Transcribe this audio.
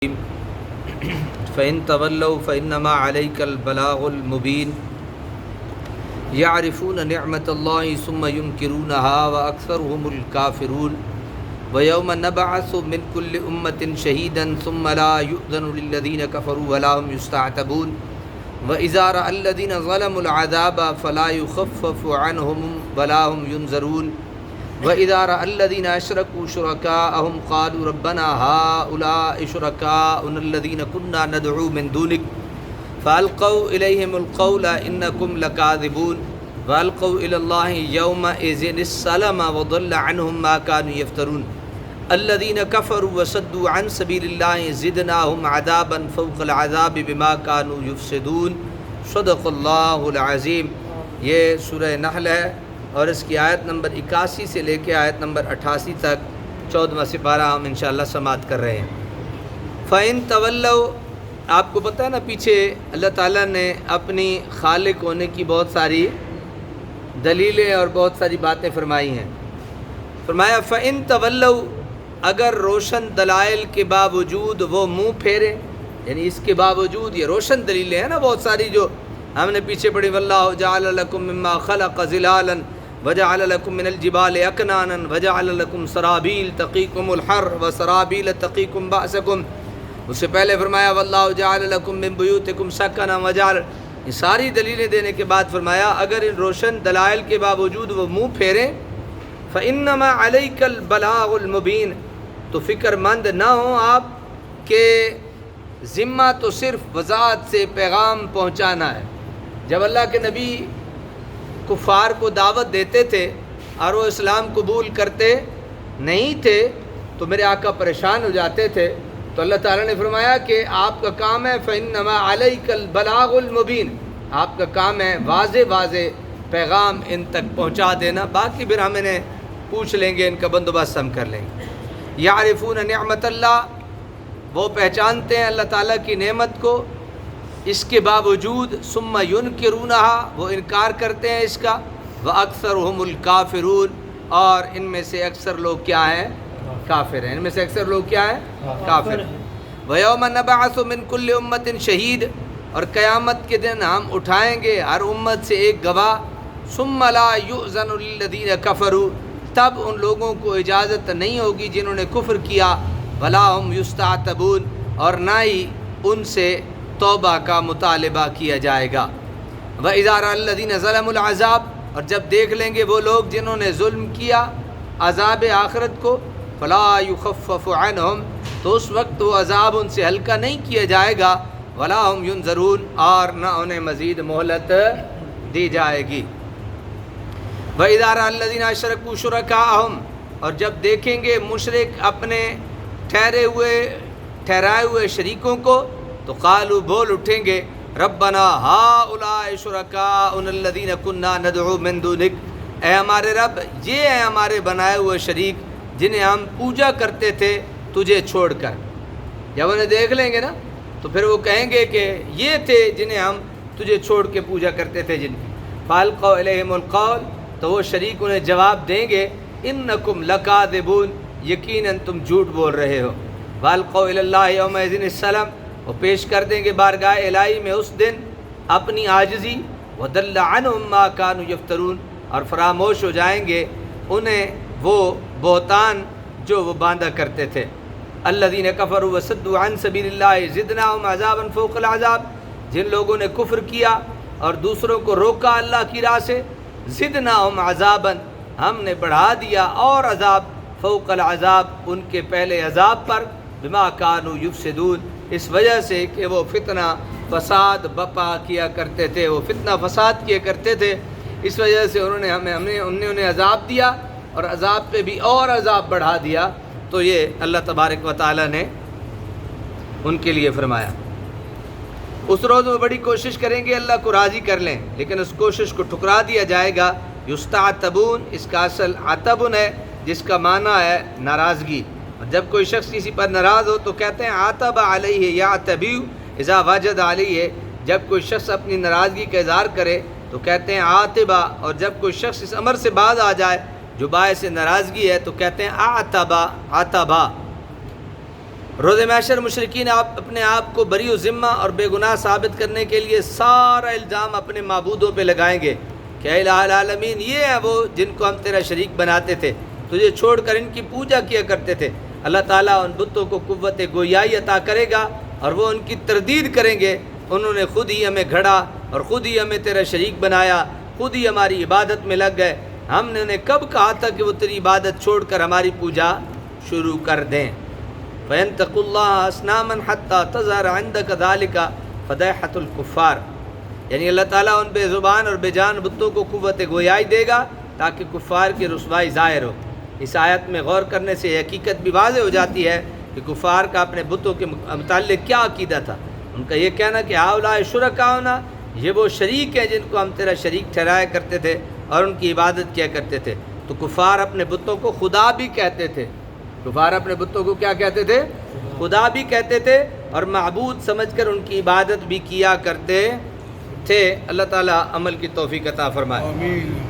فعن فإن تولوا فإنما عليك البلاغ المبين. يعرفون نعمة الله ثم ينكرونها وأكثرهم الكافرون. ويوم نبعث من كل أمة شهيدا ثم لا يؤذن للذين كفروا ولا هم يستعتبون. وإذا رأى الذين ظلموا العذاب فلا يخفف عنهم ولا هم ينظرون. ينذرون وإذا رأى الذين أشركوا شركاءهم قالوا ربنا هؤلاء شركاؤنا الذين كنا ندعو من دونك فألقوا إليهم القول إنكم لكاذبون وألقوا إلى الله يومئذ السلام وضل عنهم ما كانوا يفترون الذين كفروا وصدوا عن سبيل الله زدناهم عذابا فوق العذاب بما كانوا يفسدون صدق اللہ العظیم یہ سورہ نحل ہے۔ اور اس کی آیت نمبر اکاسی سے لے کے آیت نمبر اٹھاسی تک چودواں سپارہ ہم انشاءاللہ سماعت کر رہے ہیں۔ فَإِن تَوَلَّوْا، آپ کو پتہ ہے نا پیچھے اللہ تعالیٰ نے اپنی خالق ہونے کی بہت ساری دلیلیں اور بہت ساری باتیں فرمائی ہیں۔ فرمایا، فَإِن تَوَلَّوْا، اگر روشن دلائل کے باوجود وہ منہ پھیرے یعنی اس کے باوجود یہ روشن دلیلیں ہیں نا بہت ساری جو ہم نے پیچھے پڑھی واللہ جعل لکم مما خلق ظلالا وجعل لکم من الجبال اکنانا وجعل لکم سرابیل تقیکم الحر وسرابیل تقیکم بأسکم اس سے پہلے فرمایا، واللہ جعل لکم من بیوتکم سکنا وجعل. یہ ساری دلیلیں دینے کے بعد فرمایا، اگر ان روشن دلائل کے باوجود وہ منہ پھیریں، فَإِنَّمَا عَلَيْكَ الْبَلَاغُ الْمُبِينَ. تو فکر مند نہ ہوں آپ کہ ذمہ تو صرف وضاحت سے پیغام پہنچانا ہے۔ جب اللہ کے نبی کفار کو دعوت دیتے تھے اور وہ اسلام قبول کرتے نہیں تھے تو میرے آقا پریشان ہو جاتے تھے۔ تو اللہ تعالیٰ نے فرمایا کہ آپ کا کام ہے، فَإِنَّمَا عَلَيْكَ الْبَلَاغُ الْمُبِينَ۔ آپ کا کام ہے واضح واضح پیغام ان تک پہنچا دینا۔ باقی پھر ہم انہیں پوچھ لیں گے، ان کا بندوبست ہم کر لیں گے۔ یعرفون نعمت اللہ، وہ پہچانتے ہیں اللہ تعالیٰ کی نعمت کو۔ اس کے باوجود ثم ينکرونہا وہ انکار کرتے ہیں اس کا وہ اکثر ہم الکافرون اور ان میں سے اکثر لوگ کیا ہیں؟ کافر ہیں۔ ان میں سے اکثر لوگ کیا ہیں؟ کافر وَيَوْمَ نَبَعَثُ مِن كُلِّ أُمَّةٍ شہید اور قیامت کے دن ہم اٹھائیں گے ہر امت سے ایک گواہ۔ ثم لا يُؤْذَنُ لِلَّذِينَ كَفَرُوا تب ان لوگوں کو اجازت نہیں ہوگی جنہوں نے کفر کیا۔ بلا ہم یستعتبون اور نہ ہی ان سے توبہ کا مطالبہ کیا جائے گا۔ و اظہار الدین ظلم العذاب، اور جب دیکھ لیں گے وہ لوگ جنہوں نے ظلم کیا عذاب آخرت کو، فلا یخفف عنہم تو اس وقت وہ عذاب ان سے ہلکا نہیں کیا جائے گا۔ ولا ہم ینظرون اور نہ انہیں مزید مہلت دی جائے گی۔ و ادارہ الدین اشرک و شرکاہم اور جب دیکھیں گے مشرق اپنے ٹھہرے ہوئے، ٹھہرائے ہوئے شریکوں کو تو قالو بول اٹھیں گے، ربنا ہا اولائے شرکا ان الدین کنہ ندعو من دونک۔ اے ہمارے رب، یہ ہیں ہمارے بنائے ہوئے شریک جنہیں ہم پوجا کرتے تھے تجھے چھوڑ کر۔ جب انہیں دیکھ لیں گے نا؟ تو پھر وہ کہیں گے کہ یہ تھے جنہیں ہم تجھے چھوڑ کے پوجا کرتے تھے جن کی۔ فالقو علیہم القول، تو وہ شریک انہیں جواب دیں گے، انکم لکاذبون، یقیناً تم جھوٹ بول رہے ہو۔ والقو اللہ یوم السلام وہ پیش کر دیں گے بارگاہ الہی میں اس دن اپنی عاجزی ودل ما کانوا یفترون اور فراموش ہو جائیں گے انہیں وہ بہتان جو وہ باندھا کرتے تھے۔ الذین کفروا وصدوا عن سبیل اللہ زدناہم عذابا فوق العذاب۔ جن لوگوں نے کفر کیا اور دوسروں کو روکا اللہ کی راہ سے، زدناہم عذابا۔ ہم نے بڑھا دیا اور عذاب فوق العذاب، ان کے پہلے عذاب پر۔ بما کانوا یفسدون، اس وجہ سے کہ وہ فتنہ فساد بپا کیا کرتے تھے، وہ فتنہ فساد کیا کرتے تھے۔ اس وجہ سے انہوں نے ہمیں ہم نے ان نے انہیں عذاب دیا اور عذاب پہ بھی اور عذاب بڑھا دیا۔ تو یہ اللہ تبارک و تعالیٰ نے ان کے لیے فرمایا۔ اس روز وہ بڑی کوشش کریں گے، اللہ کو راضی کر لیں، لیکن اس کوشش کو ٹھکرا دیا جائے گا۔ یستعتبون، اس کا اصل عتبن ہے، جس کا معنی ہے ناراضگی۔ جب کوئی شخص کسی پر ناراض ہو تو کہتے ہیں، آتب علیہ یا طبیو اذا واجد علیہ۔ جب کوئی شخص اپنی ناراضگی کا اظہار کرے تو کہتے ہیں، آتبا۔ اور جب کوئی شخص اس امر سے باز آ جائے جو باعث ناراضگی ہے تو کہتے ہیں، آتبا آتبا۔ روز محشر مشرقین آپ اپنے آپ کو بری و ذمہ اور بے گناہ ثابت کرنے کے لیے سارا الزام اپنے معبودوں پہ لگائیں گے کہ الہ العالمین، یہ ہیں وہ جن کو ہم تیرا شریک بناتے تھے۔ تجھے چھوڑ کر ان کی پوجا کیا کرتے تھے۔ اللہ تعالیٰ ان بتوں کو قوت گویائی عطا کرے گا اور وہ ان کی تردید کریں گے۔ انہوں نے خود ہی ہمیں گھڑا اور خود ہی ہمیں تیرا شریک بنایا۔ خود ہی ہماری عبادت میں لگ گئے۔ ہم نے انہیں کب کہا تھا کہ وہ تیری عبادت چھوڑ کر ہماری پوجا شروع کر دیں۔ فین تق اللہ اسنامن حتیٰ تظہر عند کدال کا فدحت الکفار یعنی اللہ تعالیٰ ان بے زبان اور بے جان بتوں کو قوت گویائی دے گا تاکہ کفار کی رسوائی ظاہر ہو۔ اس آیت میں غور کرنے سے حقیقت بھی واضح ہو جاتی ہے کہ کفار کا اپنے بتوں کے متعلق کیا عقیدہ تھا۔ ان کا یہ کہنا کہ آولا شرکا ہونا یہ وہ شریک ہیں جن کو ہم تیرا شریک ٹھہرایا کرتے تھے اور ان کی عبادت کیا کرتے تھے۔ تو کفار اپنے بتوں کو خدا بھی کہتے تھے۔ کفار اپنے بتوں کو کیا کہتے تھے؟ خدا بھی کہتے تھے اور معبود سمجھ کر ان کی عبادت بھی کیا کرتے تھے۔ اللہ تعالیٰ عمل کی توفیق عطا فرمائے۔ آمین۔